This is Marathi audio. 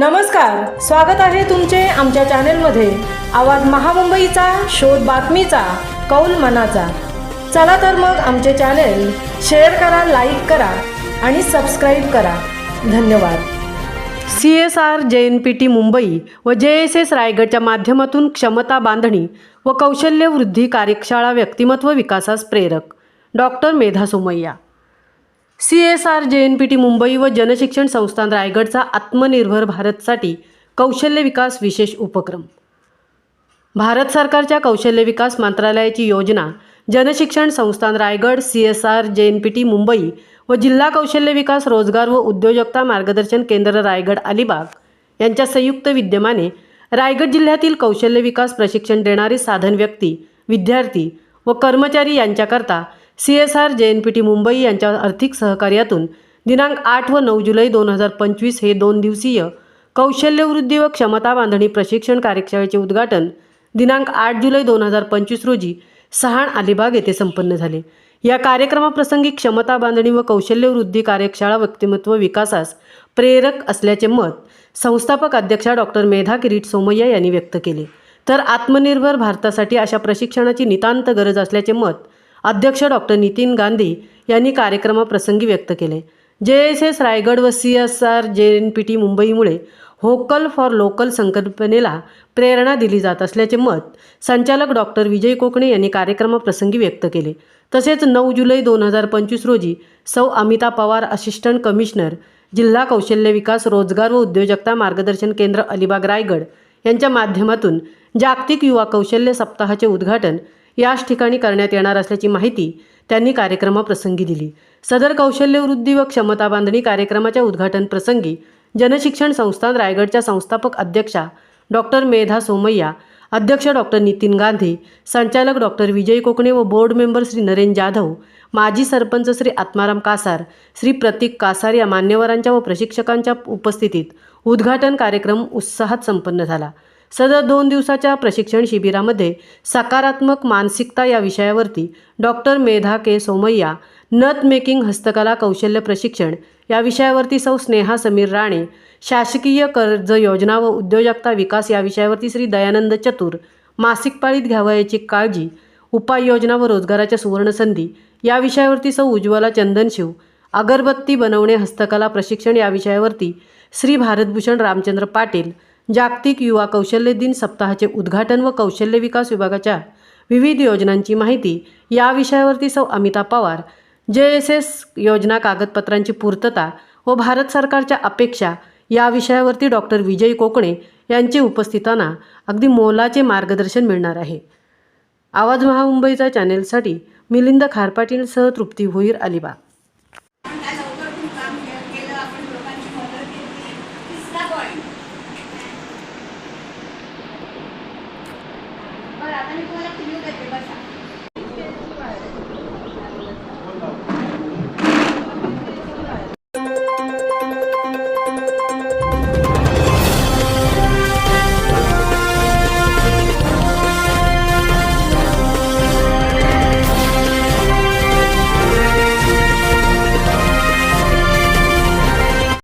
नमस्कार स्वागत आहे तुमचे आमच्या चॅनेलमध्ये. आवाज महामुंबईचा शोध बातमीचा कौल मनाचा. चला तर मग आमचे चॅनेल शेअर करा लाईक करा आणि सबस्क्राईब करा. धन्यवाद. C S R J N P T Mumbai व जे एस एस रायगडच्या माध्यमातून क्षमता बांधणी व कौशल्य वृद्धी कार्यशाळा व्यक्तिमत्व विकासास प्रेरक. Doctor Medha Somaiya. C S R J N P T Mumbai व जनशिक्षण संस्थान रायगडचा आत्मनिर्भर भारतसाठी कौशल्य विकास विशेष उपक्रम. भारत सरकारच्या कौशल्य विकास मंत्रालयाची योजना जनशिक्षण संस्थान Raigad C S R J N P T Mumbai व जिल्हा कौशल्य विकास रोजगार व उद्योजकता मार्गदर्शन केंद्र रायगड अलिबाग यांच्या संयुक्त विद्यमाने रायगड जिल्ह्यातील कौशल्य विकास प्रशिक्षण देणारी साधन व्यक्ती विद्यार्थी व कर्मचारी यांच्याकरता C S R J N P T Mumbai यांच्या आर्थिक सहकार्यातून दिनांक आठ व नऊ जुलै दोन हजार पंचवीस हे दोन दिवसीय कौशल्यवृद्धी व क्षमता बांधणी प्रशिक्षण कार्यशाळेचे उद्घाटन दिनांक आठ जुलै दोन हजार पंचवीस रोजी सहाण अलिबाग येथे संपन्न झाले. या कार्यक्रमाप्रसंगी क्षमता बांधणी व कौशल्यवृद्धी कार्यशाळा व्यक्तिमत्व विकासास प्रेरक असल्याचे मत संस्थापक अध्यक्षा डॉक्टर मेधा किरीट सोमय्या यांनी व्यक्त केले. तर आत्मनिर्भर भारतासाठी अशा प्रशिक्षणाची नितांत गरज असल्याचे मत अध्यक्ष डॉक्टर नितीन गांधी यांनी कार्यक्रमाप्रसंगी व्यक्त केले. जे एस एस रायगड व C S R J N P T मुंबईमुळे vocal for local संकल्पनेला प्रेरणा दिली जात असल्याचे मत संचालक डॉक्टर विजय कोकणे यांनी कार्यक्रमाप्रसंगी व्यक्त केले. तसेच नऊ जुलै दोन हजार पंचवीस रोजी सौ अमिता पवार असिस्टंट कमिशनर जिल्हा कौशल्य विकास रोजगार व उद्योजकता मार्गदर्शन केंद्र अलिबाग रायगड यांच्या माध्यमातून जागतिक युवा कौशल्य सप्ताहाचे उद्घाटन याच ठिकाणी करण्यात येणार असल्याची माहिती त्यांनी कार्यक्रमाप्रसंगी दिली. सदर कौशल्यवृद्धी व क्षमता बांधणी कार्यक्रमाच्या उद्घाटन प्रसंगी जनशिक्षण संस्थान रायगडच्या संस्थापक अध्यक्षा डॉक्टर मेधा सोमय्या अध्यक्ष डॉक्टर नितीन गांधी संचालक डॉक्टर विजय कोकणे व बोर्ड मेंबर श्री नरेन जाधव माजी सरपंच श्री आत्माराम कासार श्री प्रतीक कासार या मान्यवरांच्या व प्रशिक्षकांच्या उपस्थितीत उद्घाटन कार्यक्रम उत्साहात संपन्न झाला. सदर दोन दिवसाच्या प्रशिक्षण शिबिरामध्ये सकारात्मक मानसिकता या विषयावरती डॉक्टर मेधा के. सोमय्या नथ मेकिंग हस्तकला कौशल्य प्रशिक्षण या विषयावरती सौ स्नेहा समीर राणे शासकीय कर्ज योजना व उद्योजकता विकास या विषयावरती श्री दयानंद चतुर मासिक पाळीत घ्यावयाची काळजी उपाययोजना व रोजगाराच्या सुवर्णसंधी या विषयावरती सौ उज्ज्वला चंदनशिव अगरबत्ती बनवणे हस्तकला प्रशिक्षण या विषयावरती श्री भारतभूषण रामचंद्र पाटील जागतिक युवा कौशल्य दिन सप्ताहाचे उद्घाटन व कौशल्य विकास विभागाच्या विविध योजनांची माहिती या विषयावरती सौ अमिता पवार जे एस एस योजना कागदपत्रांची पूर्तता व भारत सरकारच्या अपेक्षा या विषयावरती डॉक्टर विजय कोकणे यांचे उपस्थितांना अगदी मोलाचे मार्गदर्शन मिळणार आहे. आवाज महामुंबईचा चॅनेलसाठी मिलिंद खारपाटीलसह तृप्ती भोईर अलिबाग.